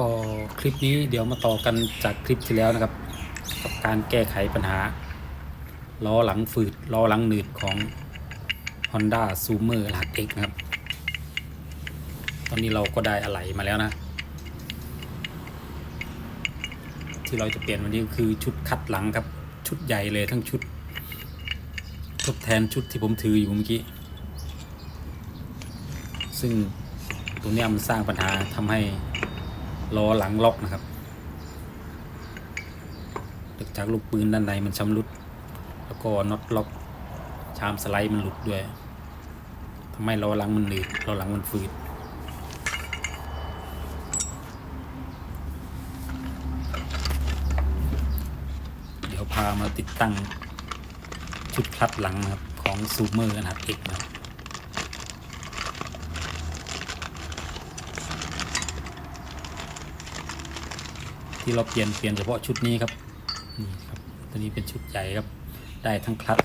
ก็คลิปนี้เดี๋ยวมาต่อกันจากคลิปที่แล้วนะครับ กับการแก้ไขปัญหาล้อหลังฝืดล้อหลังหนืดของ Honda z o o m e r รหัส X นะครับ ตอนนี้เราก็ได้อะไหล่มาแล้วนะ ที่เราจะเปลี่ยนวันนี้ก็คือชุดคัดหลังครับชุดใหญ่เลยทั้งชุด ทดแทนชุดที่ผมถืออยู่เมื่อกี้ ซึ่งตัวนี้มันสร้างปัญหาทำให้ ล้อหลังล็อกนะครับเนื่องจากลูกปืนด้านในมันชำรุด แล้วก็น็อตล็อกชามสไลด์มันหลุดด้วยทำให้ล้อหลังมันหนืดล้อหลังมันฝืดเดี๋ยวพามาติดตั้งชุดคลัดหลังนะครับของซูเมอร์ขนาด X นะครับ ที่เราเปลี่ยนเปลี่ยนเฉพาะชุดนี้ครับนี่ครับตัวนี้เป็นชุดใหญ่ครับ ได้ทั้งคลัต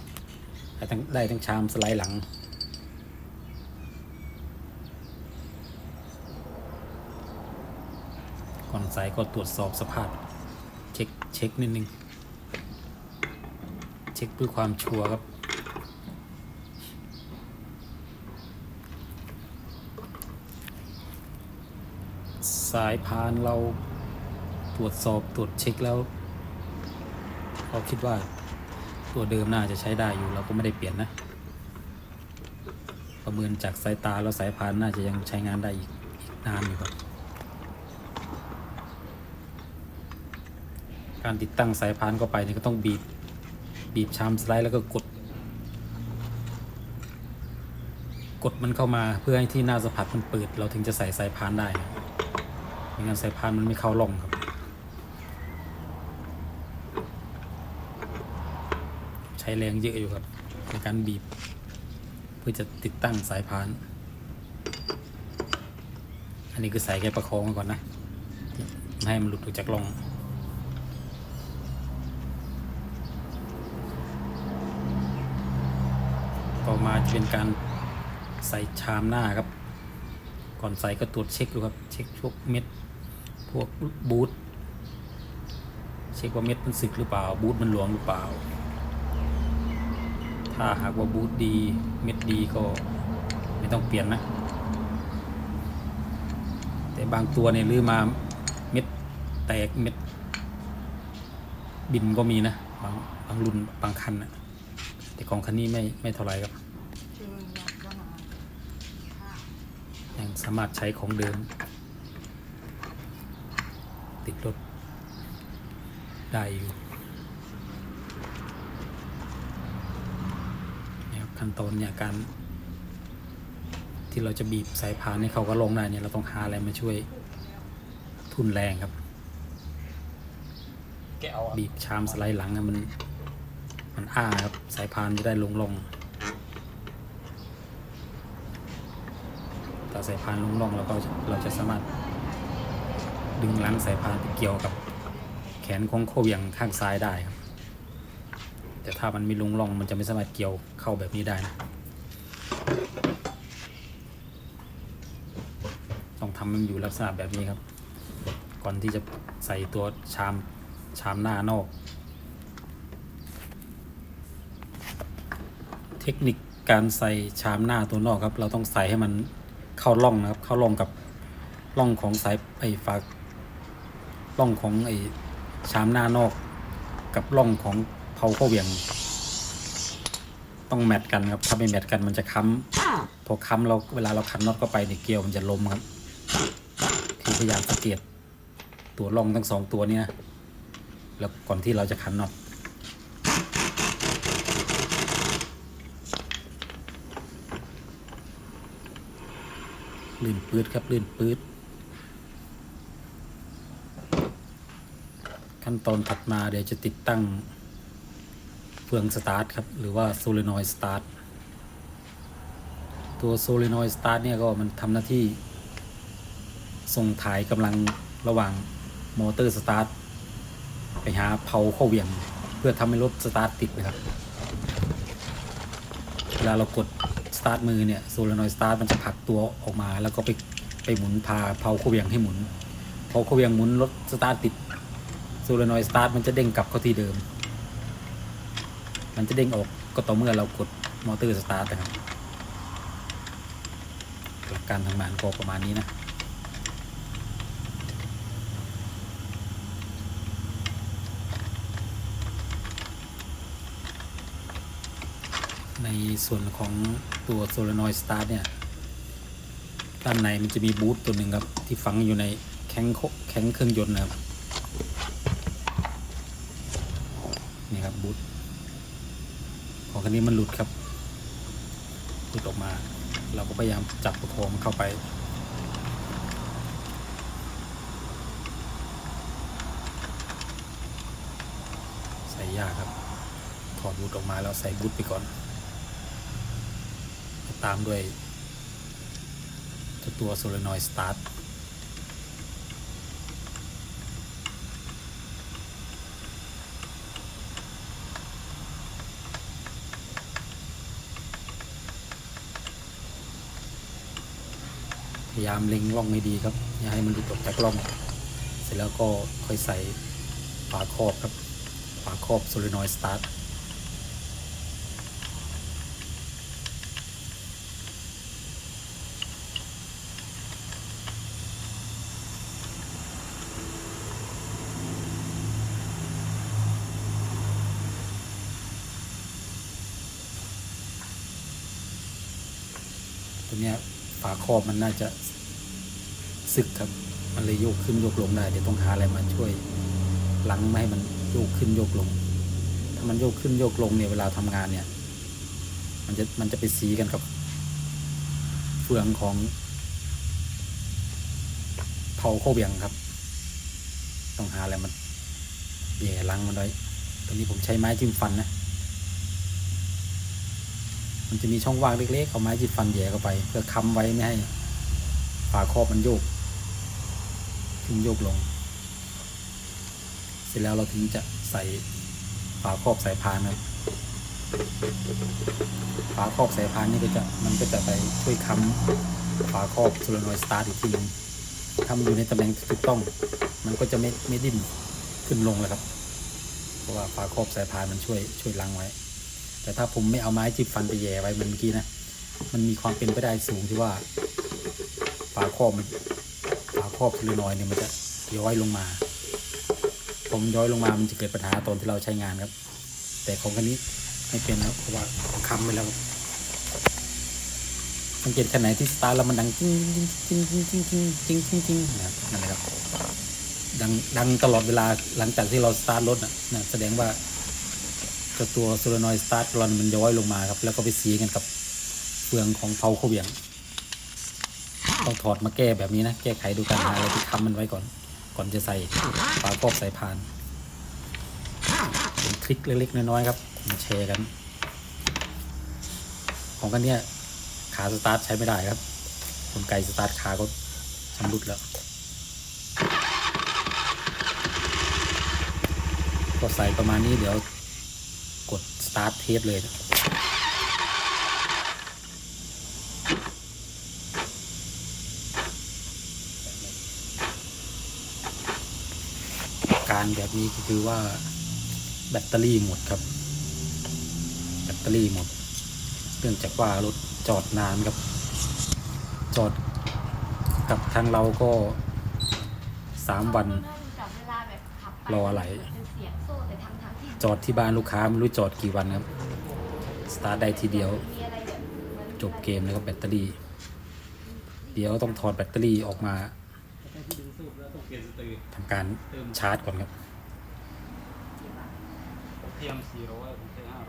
ได้ทั้งได้ทั้งชามสไลด์หลังก่อนใส่ก็ตรวจสอบสภาพเช็คเช็คนิดนึงเช็คเพื่อความชัวร์ครับสายพานเรา ตรวจสอบตรวจเช็คแล้วเราคิดว่าตัวเดิมน่าจะใช้ได้อยู่เราก็ไม่ได้เปลี่ยนนะ ประเมินจากสายตาแล้วสายพานน่าจะยังใช้งานได้อีกอีกนานอยู่ครับ การติดตั้งสายพานเข้าไปเนี่ยก็ต้องบีบบีบชามสไลด์แล้วก็กด กดมันเข้ามาเพื่อให้ที่หน้าสัมผัสมันเปิด เราถึงจะใส่สายพานได้ไม่งั้นสายพานมันไม่เข้าร่องครับ ใช้แรงเยอะอยู่ครับในการบีบ เพื่อจะติดตั้งสายพาน อันนี้คือใส่แค่ประคองก่อนนะไม่ให้มันหลุดออกจากร่องต่อมาจะเป็นการใส่ชามหน้าครับ ก่อนใส่ก็ตรวจเช็คดูครับ เช็คพวกเม็ด พวกบูท เช็คว่าเม็ดมันสึกหรือเปล่า บูทมันหลวมหรือเปล่า ถ้าหากว่าบูทดีเม็ดดีก็ไม่ต้องเปลี่ยนนะ แต่บางตัวเนี่ยลือมาเม็ดแตกเม็ดบินก็มีนะ บางบางรุ่นบางคันนะแต่ของคันนี้ไม่ไม่เท่าไหรครับยังสามารถใช้ของเดิม ติดรถได้อยู่เนี่ยครับ ขั้นตอนเนี่ยการ ที่เราจะบีบสายพานให้เขาก็ลงได้เนี่ยเราต้องหาอะไรมาช่วยทุนแรงครับแกเอาอะบีบชามสไลด์หลังอะมัน มันอ้าครับสายพานจะได้ลงลงถ้าสายพานลงลงแล้วก็เราจะสามารถดึงหลังสายพานไปเกี่ยวกับแขนของโคเหวียงข้างซ้ายได้ครับ แต่ถ้ามันมีลุงลงมันจะไม่สามารถเกี่ยวเข้าแบบนี้ได้นะต้องทำมันอยู่ลักษณะแบบนี้ครับ ก่อนที่จะใส่ตัวชามชามหน้านอก เทคนิคการใส่ชามหน้าตัวนอกครับ เราต้องใส่ให้มันเข้าร่องนะครับ เข้าร่องกับร่องของสายไอ้ฝากร่องของไอ้ชามหน้านอก กับร่องของ เผาข้อเหวียง ต้องแมทกันครับ ถ้าไม่แมทกันมันจะค้ำพอค้ำเราเวลาเราขันน็อตเข้าไปเนี่ยเกลียวมันจะล้มครับคือพยายามสังเกตตัวร่องทั้งสองตัวเนี้นะแล้วก่อนที่เราจะขันน็อตลื่นปืดครับลื่นปืดขั้นตอนถัดมาเดี๋ยวจะติดตั้ง เฟืองสตาร์ทครับ หรือว่าโซเลนอยสตาร์ทตัวโซเลนอยสตาร์ทเนี่ยก็มันทำหน้าที่ส่งถ่ายกำลังระหว่างมอเตอร์สตาร์ทไปหาเผาเข้าเหวี่ยง เพื่อทำให้รถสตาร์ทติดนะครับ เวลาเรากดสตาร์ทมือเนี่ยโซลานอยสตาร์ทมันจะผลักตัวออกมา แล้วก็ไปไปหมุนพาเผาเข้าเหวี่ยงให้หมุนพอเขาเวียงหมุนรถสตาร์ทติดโซลานอยสตาร์ทมันจะเด้งกลับเข้าที่เดิม มันจะเด้งออกก็ต่อเมื่อเรากดมอเตอร์สตาร์ทนะครับหลักการทำงานก็ประมาณนี้นะในส่วนของตัวโซลานอยสตาร์ทเนี่ย ด้านในมันจะมีบูทตัวหนึ่งครับ ที่ฝังอยู่ในแข้งโคแข้งเครื่องยนต์นะครับ นี่ครับบูท ของคันนี้มันหลุดครับ หลุดออกมา เราก็พยายามจับประคองมันเข้าไป ใส่ยากครับ ถอดบูทออกมาแล้วใส่บูทไปก่อน ตามด้วยตัวโซลานอยสตาร์ทายามเล็งล่องให้ดีครับ อย่าให้มันหลุดออกจากล่อง เสร็จแล้วก็ค่อยใส่ฝาครอบครับ ฝาครอบโซลานอยสตาร์ทตัวเนี้ยฝาครอบมันน่าจะ สึกครับ มันเลยโยกขึ้นโยกลงได้ เดี๋ยวต้องหาอะไรมาช่วยหลังไม่ให้มันโยกขึ้นโยกลง ถ้ามันโยกขึ้นโยกลงเนี่ยเวลาทำงานเนี่ย มันจะมันจะไปสีกันกับ เฟืองของเผาโคเบียงครับ ต้องหาอะไรมันแย่หลังมันไว้ตอนนี้ผมใช้ไม้จิ้มฟันนะ มันจะมีช่องว่างเล็กๆเอาไม้จิ้มฟันแย่เข้าไป เพื่อค้ำไว้ไม่ให้ฝาครอบมันโยก ขึ้นโยกลง เสร็จแล้วเราถึงจะใส่ฝาครอบสายพานครับฝาครอบสายพานนี่ก็จะมันก็จะไปช่วยค้ำฝาครอบโซลานอยด์สตาร์ทอีกทีหนึงทำอยู่ในตำแหน่งที่ถูกต้อง มันก็จะไม่ไม่ดิ้นขึ้นลงเลยครับ เพราะว่าฝาครอบสายพานมันช่วยช่วยล้างไว้ แต่ถ้าผมไม่เอาไม้จิ้มฟันไปแย่ไว้เหมือนเมื่อกี้นะ มันมีความเป็นไปได้สูงที่ว่า ฝาครอบมัน ครอบโซลานอยเนี่ยมันจะย้อยลงมาผมนย้อยลงมามันจะเกิดปัญหาตอนที่เราใช้งานครับ แต่ของคันนี้ไม่เป็นแล้วเพราะว่าค้ำไปแล้วสังเกตคันไหนที่สตาร์ทแล้วมันดังจริงจริงจริงจริงจิ้งจิ้งจิ้งจิ้งนะครับนั่นแหละครับดังดังตลอดเวลาหลังจากที่เราสตาร์ทรถนะนะแสดงว่าตัวโซลานอยสตาร์ทรอนมันย้อยลงมาครับ แล้วก็ไปสีกันกับเฟืองของเผาเข้าเวียง ต้องถอดมาแก้แบบนี้นะ แก้ไขดูการหาอะไรที่ค้ำมันไว้ก่อน ก่อนจะใส่ฝาครอบใส่พานเป็นทริคเล็กๆน้อยๆครับมาแชร์กัน ของกันเนี้ยขาสตาร์ทใช้ไม่ได้ครับกลไกสตาร์ทขาก็ชำรุดแล้ว ก็ใส่ประมาณนี้เดี๋ยวกดสตาร์ทเทสเลย การแบบนี้ก็คือว่าแบตเตอรี่หมดครับ แบตเตอรี่หมดเนื่องจากว่ารถจอดนานครับ จอดกับทางเราก็สามวันรออะไร จอดที่บ้านลูกค้าไม่รู้จอดกี่วันครับ สตาร์ทได้ทีเดียว จบเกมแล้วก็แบตเตอรี่ เดี๋ยวต้องถอดแบตเตอรี่ออกมา ทำการชาร์จก่อนครับเทียม400ผมใช้500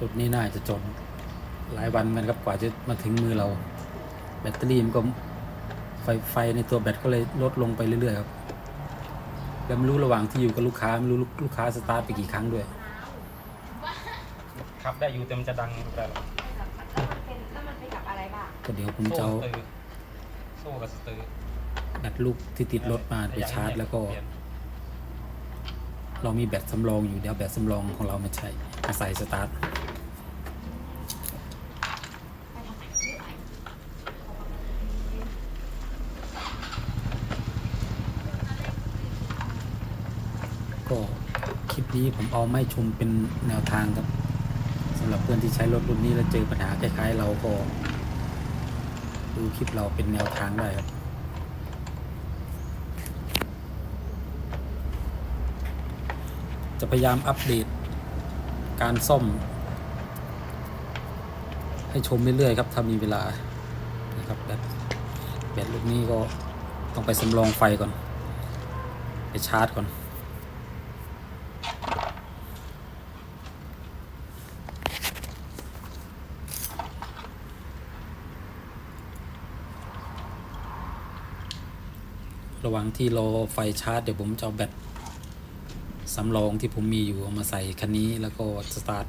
รถนี้น่าจะจอดหลายวันเหมือนกันครับกว่าจะมาถึงมือเรา แบตเตอรี่มันก็ ไฟไฟในตัวแบตก็เลยลดลงไปเรื่อยๆครับ แล้วไม่รู้ระหว่างที่อยู่กับลูกค้าไม่รู้ลูกลูกค้าสตาร์ทไปกี่ครั้งด้วยขับได้อยู่แต่มันจะดังแต่ละแล้วมันเป็นแล้วมันเป็นกับอะไรบ้างก็เดี๋ยวผมจะโซ่เอาสเตอร์โซ่กับสเตอร์แบตลูกที่ติดรถมาไปชาร์จ แล้วก็ เรามีแบตสำรองอยู่เดี๋ยวแบตสำรองของเรามาใช้มาใส่สตาร์ท ก็คลิป นี้ผมเอาไม่ชมเป็นแนวทางครับสำหรับเพื่อนที่ใช้รถรุ่นนี้แล้วเจอปัญหาคล้ายๆ เราก็ดูคลิปเราเป็นแนวทางได้ครับจะพยายามอัปเดตการซ่อม ให้ชมเรื่อยๆครับถ้ามีเวลานะครับแบตแบตลูกนี้ก็ต้องไปสำรองไฟก่อน ไปชาร์จก่อน ระหว่างที่รอไฟชาร์จ เดี๋ยวผมจะเอาแบตสำรองที่ผมมีอยู่เอามาใส่คันนี้แล้วก็สตาร์ท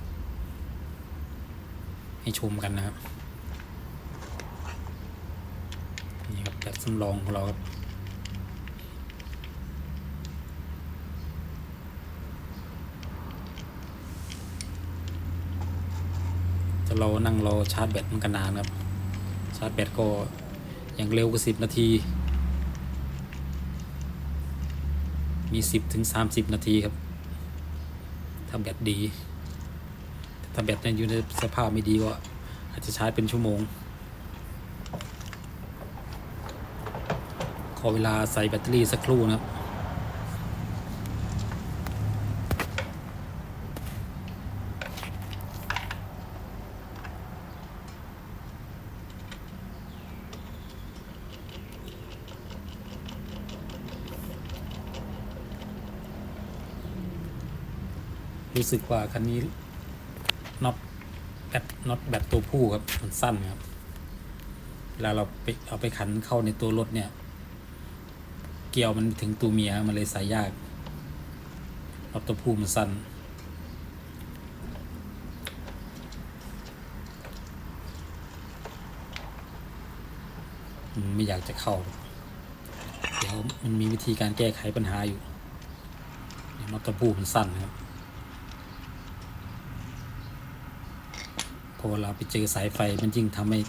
ให้ชมกันนะครับนี่ครับแบตสำรองของเราครับจะเรานั่งรอชาร์จแบตมันก็นานครับ ชาร์จแบตก็อย่างเร็วก็สิบนาที มีสิบถึงสามสิบนาทีครับ ถ้าแบตดี ถ้าแบตยังอยู่ในสภาพไม่ดีก็อาจจะชาร์จเป็นชั่วโมง ขอเวลาใส่แบตเตอรี่สักครู่นะครับ รู้สึกว่าคันนี้น็อตแบตน็อตแบตตัวผู้ครับมันสั้นครับเวลาเราไปเอาไปขันเข้าในตัวรถเนี่ย เกี่ยวมันถึงตัวเมียมันเลยส่ยยากน็อตตัวผู้มันสั้นไม่อยากจะเข้า เดี๋ยวมันมีวิธีการแก้ไขปัญหาอยู่ เดี๋ยวน็อตตัวผู้มันสั้นครับ พอเราไปเจอสายไฟมันยิ่งทำให้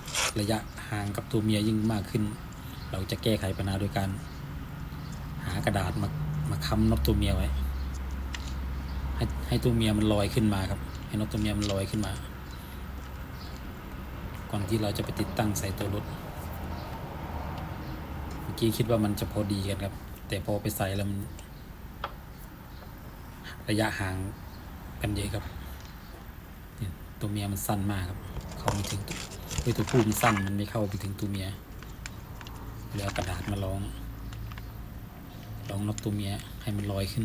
ระยะห่างกับตัวเมียยิ่งมากขึ้น เราจะแก้ไขปัญหาโดยการ หากระดาษมามาค้ำน็อตตัวเมียไว้ ให้ให้ตัวเมียมันลอยขึ้นมาครับ ให้น็อตตัวเมียมันลอยขึ้นมา ก่อนที่เราจะไปติดตั้งใส่ตัวรถเมื่อกี้คิดว่ามันจะพอดีกันครับ แต่พอไปใส่แล้วมันระยะห่างกันเยอะครับ ตัวเมียมันสั้นมากครับเข้าไม่ถึงตัวเฮ้ยตัวผู้มันสั้นมันไม่เข้าไปถึงตัวเมียเลยเอากระดาษมาลองลองน็อตตัวเมียให้มันลอยขึ้น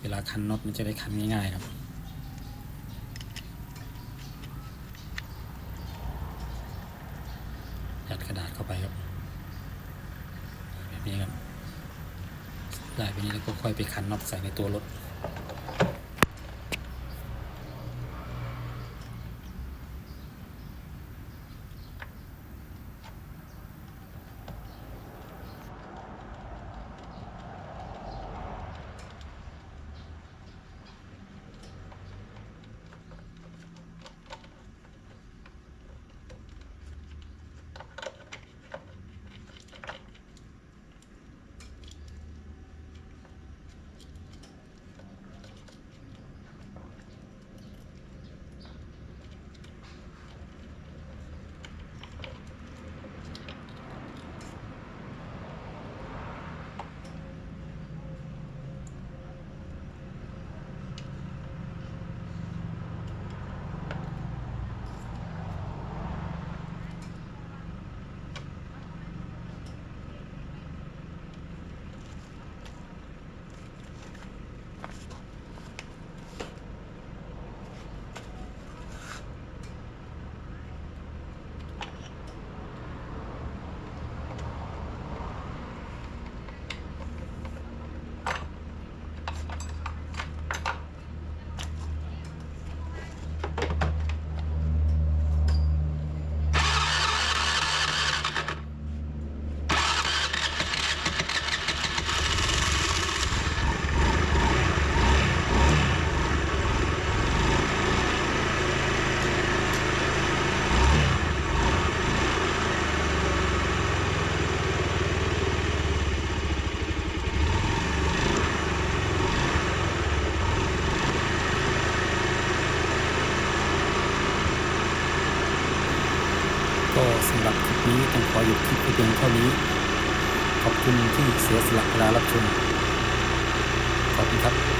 เวลาคันน็อตมันจะได้คันง่ายๆครับยัดกระดาษเข้าไปครับแบบนี้ครับได้แบบนี้แล้วก็ค่อยไปคันน็อตใส่ในตัวรถ อหยุดคลิปเพียงเท่านี้ ขอบคุณที่เสียสละเวลารับชม ขอบคุณครับ